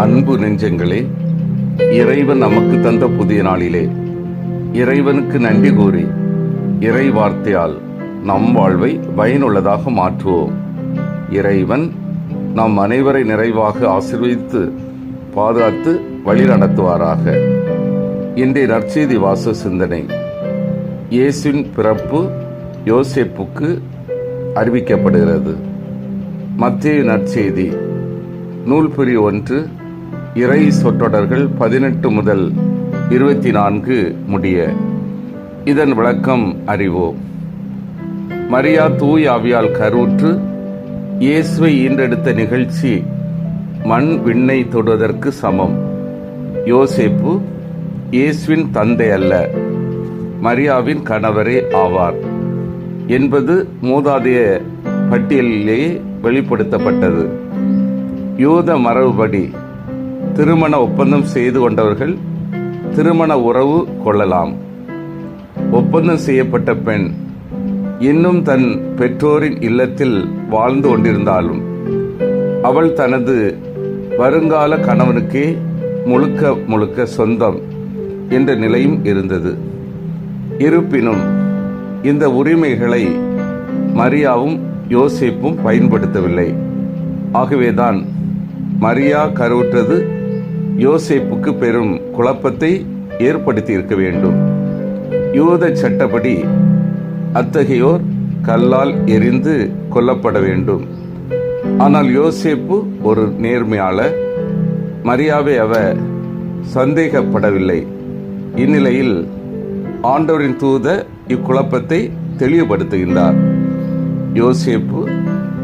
அன்பு நெஞ்சங்களே இறைவன் நமக்கு தந்த புதிய நாளிலே இறைவனுக்கு நன்றி கூறி இறை வார்த்தையால் நம் வாழ்வை பயனுள்ளதாக மாற்றுவோம். இறைவன் நம் அனைவரை நிறைவாக ஆசிர்வதித்து பாதுகாத்து வழி நடத்துவாராக இன்றைய நற்செய்தி வாச சிந்தனை இயேசுவின் பிறப்பு யோசேப்புக்கு அறிவிக்கப்படுகிறது. மத்திய நற்செய்தி நூல் பிரி ஒன்று இறை சொற்றொடர்கள் பதினெட்டு முதல் இருபத்தி நான்கு முடிய. இதன் விளக்கம் அறிவோம். மரியா தூய் ஆவியால் கருவுற்று இயேசுவை ஈன்றெடுத்த நிகழ்ச்சி மண் விண்ணை தொடுவதற்கு சமம். யோசேப்பு இயேசுவின் தந்தை அல்ல மரியாவின் கணவரே ஆவார் என்பது மூதாதைய பட்டியலிலேயே வெளிப்படுத்தப்பட்டது. யூத மரபுபடி திருமண ஒப்பந்தம் செய்து கொண்டவர்கள் திருமண உறவு கொள்ளலாம். ஒப்பந்தம் செய்யப்பட்ட பெண் இன்னும் தன் பெற்றோரின் இல்லத்தில் வாழ்ந்து கொண்டிருந்தாலும் அவள் தனது வருங்கால கணவனுக்கே முழுக்க முழுக்க சொந்தம் என்ற நிலையும் இருந்தது. இருப்பினும் இந்த உரிமைகளை மரியாவும் யோசிப்பும் பயன்படுத்தவில்லை. ஆகவேதான் மரியா கருவுற்றது யோசேப்புக்கு பெரும் குழப்பத்தை ஏற்படுத்தி இருக்க வேண்டும். யூத சட்டப்படி அத்தகையோர் கல்லால் எரிந்து கொல்லப்பட வேண்டும். ஆனால் யோசேப்பு ஒரு நேர்மையாளர் மரியாவை அவர் சந்தேகப்படவில்லை. இந்நிலையில் ஆண்டவரின் தூத இக்குழப்பத்தை தெளிவுபடுத்துகின்றார். யோசேப்பு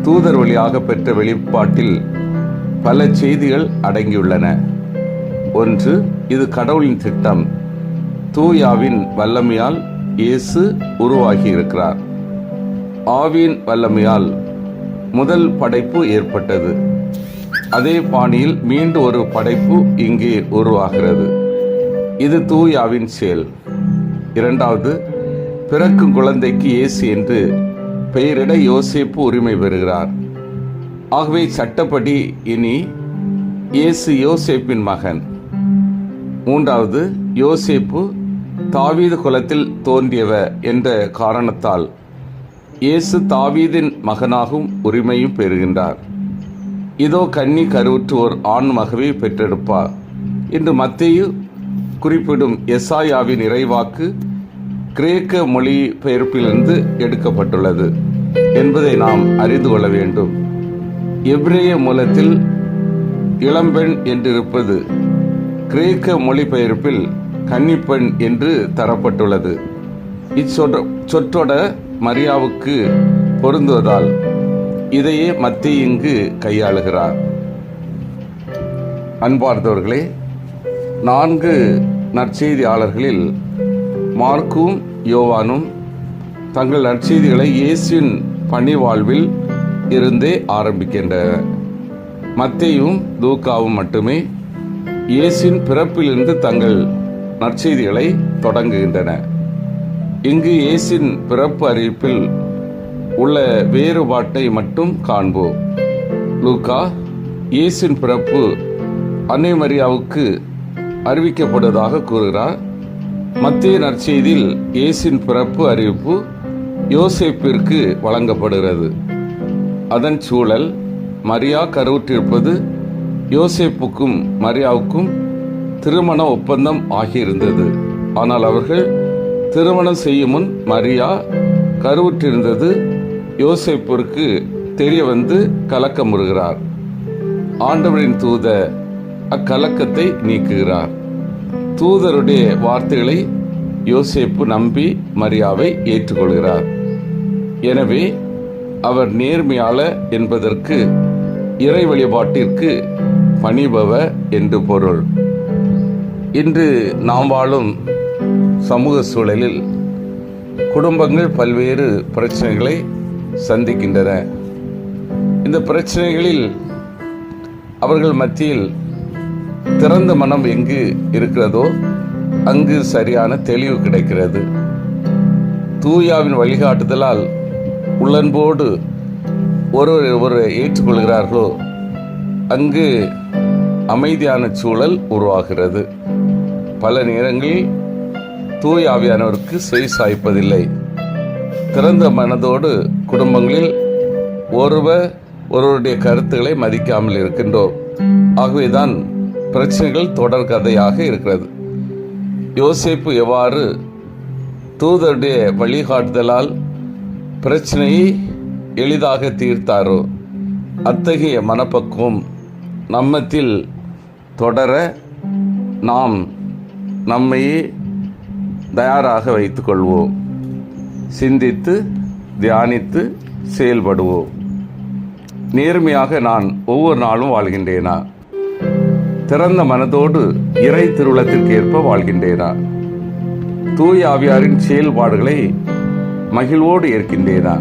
தூதர் வழியாக பெற்ற வெளிப்பாட்டில் பல செய்திகள் அடங்கியுள்ளன. ஒன்று இது கடவுளின் திட்டம். தூயாவின் வல்லமையால் இயேசு உருவாகி இருக்கிறார் ஆவியின் வல்லமையால் முதல் படைப்பு ஏற்பட்டது. அதே பாணியில் மீண்டும் ஒரு படைப்பு இங்கே உருவாகிறது. இது தூயாவின் செயல். இரண்டாவது பிறக்கும் குழந்தைக்கு இயேசு என்று பெயரிட யோசேப்பு உரிமை பெறுகிறார். ஆகவே சட்டப்படி இனி இயேசு யோசேப்பின் மகன். மூன்றாவது யோசேப்பு தாவீது குலத்தில் தோன்றியவர் என்ற காரணத்தால் இயேசு தாவீதின் மகனாகவும் உரிமையும் பெறுகின்றார். இதோ கன்னி கருவுற்று ஓர் ஆண் மகவை பெற்றெடுப்பார் என்று மத்திய குறிப்பிடும் எசாயாவின் இறைவாக்கு கிரேக்க மொழி பெயர்ப்பிலிருந்து எடுக்கப்பட்டுள்ளது என்பதை நாம் அறிந்து கொள்ள வேண்டும். எவ்ரேய மூலத்தில் இளம்பெண் என்றிருப்பது கிரேக்க மொழிபெயர்ப்பில் கன்னிப்பெண் என்று தரப்பட்டுள்ளது. இச்சொற்ற சொற்றொட மரியாவுக்கு பொருந்துவதால் இதையே மத்திய இங்கு கையாளுகிறார். அன்பார்ந்தவர்களே நான்கு நற்செய்தியாளர்களில் மார்க்கும் யோவானும் தங்கள் நற்செய்திகளை இயேசுவின் பணிவாழ்வில் இருந்தே ஆரம்பிக்கின்றனர். மத்தையும் தூக்காவும் மட்டுமே இயேசின் பிறப்பிலிருந்து தங்கள் நற்செய்திகளை தொடங்குகின்றன. இங்கு இயேசின் பிறப்பு அறிவிப்பில் உள்ள வேறுபாட்டை மட்டும் காண்போம். லூகா இயேசின் பிறப்பு அன்னை மரியாவுக்கு அறிவிக்கப்படுவதாக கூறுகிறார். மத்திய நற்செய்தியில் இயேசின் பிறப்பு அறிவிப்பு யோசேப்பிற்கு வழங்கப்படுகிறது. அதன் சூழல் மரியா கருவுற்றிருப்பது யோசேப்புக்கும் மரியாவுக்கும் திருமண ஒப்பந்தம் ஆகியிருந்தது. ஆனால் அவர்கள் திருமணம் செய்யும் முன் மரியா கருவுற்றிருந்தது யோசேப்பிற்கு தெரிய வந்து கலக்கமுறுகிறார் ஆண்டவரின் தூத அக்கலக்கத்தை நீக்குகிறார். தூதருடைய வார்த்தைகளை யோசேப்பு நம்பி மரியாவை ஏற்றுக்கொள்கிறார். எனவே அவர் நேர்மையாளர் என்பதற்கு இறை வழிபாட்டிற்கு பணிபவ என்று பொருள். இன்று நாம் வாழும் சமூக சூழலில் குடும்பங்கள் பல்வேறு பிரச்சனைகளை சந்திக்கின்றன. இந்த பிரச்சனைகளில் அவர்கள் மத்தியில் திறந்த மனம் எங்கு இருக்கிறதோ அங்கு சரியான தெளிவு கிடைக்கிறது. தூயாவின் வழிகாட்டுதலால் உள்ளன்போடு ஒருவர் ஒரு ஏற்றுக்கொள்கிறார்களோ அங்கு அமைதியான சூழல் உருவாகிறது. பல நேரங்களில் தூய் ஆவியானவருக்கு செய் சாய்ப்பதில்லை. திறந்த மனதோடு குடும்பங்களில் ஒருவர் ஒருவருடைய கருத்துக்களை மதிக்காமல் இருக்கின்றோம். ஆகவேதான் பிரச்சனைகள் தொடர் கதையாக இருக்கிறது. யோசிப்பு எவ்வாறு தூதருடைய வழிகாட்டுதலால் பிரச்சனையை எளிதாக தீர்த்தாரோ அத்தகைய மனப்பக்குவம் நம்மத்தில் தொடர நாம் நம்மையே தயாராக வைத்துக்கொள்வோம். சிந்தித்து தியானித்து செயல்படுவோம். நேர்மையாக நான் ஒவ்வொரு நாளும் வாழ்கின்றேனா? திறந்த மனதோடு இறை திருவுளத்திற்கு ஏற்ப வாழ்கின்றேனா? தூய் ஆவியாரின் செயல்பாடுகளை மகிழ்வோடு ஏற்கின்றேனா?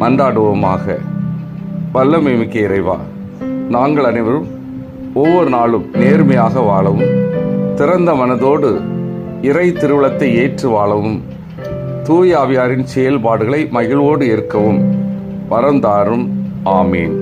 மன்றாடுவோமாக. வல்லமை மிக்க இறைவா நாங்கள் அனைவரும் ஒவ்வொரு நாளும் நேர்மையாக வாழவும் திறந்த மனதோடு இறை திருவுளத்தை ஏற்று வாழவும் தூய் ஆவியாரின் செயல்பாடுகளை மகிழ்வோடு ஏற்கவும் வரந்தாரும் ஆமீன்.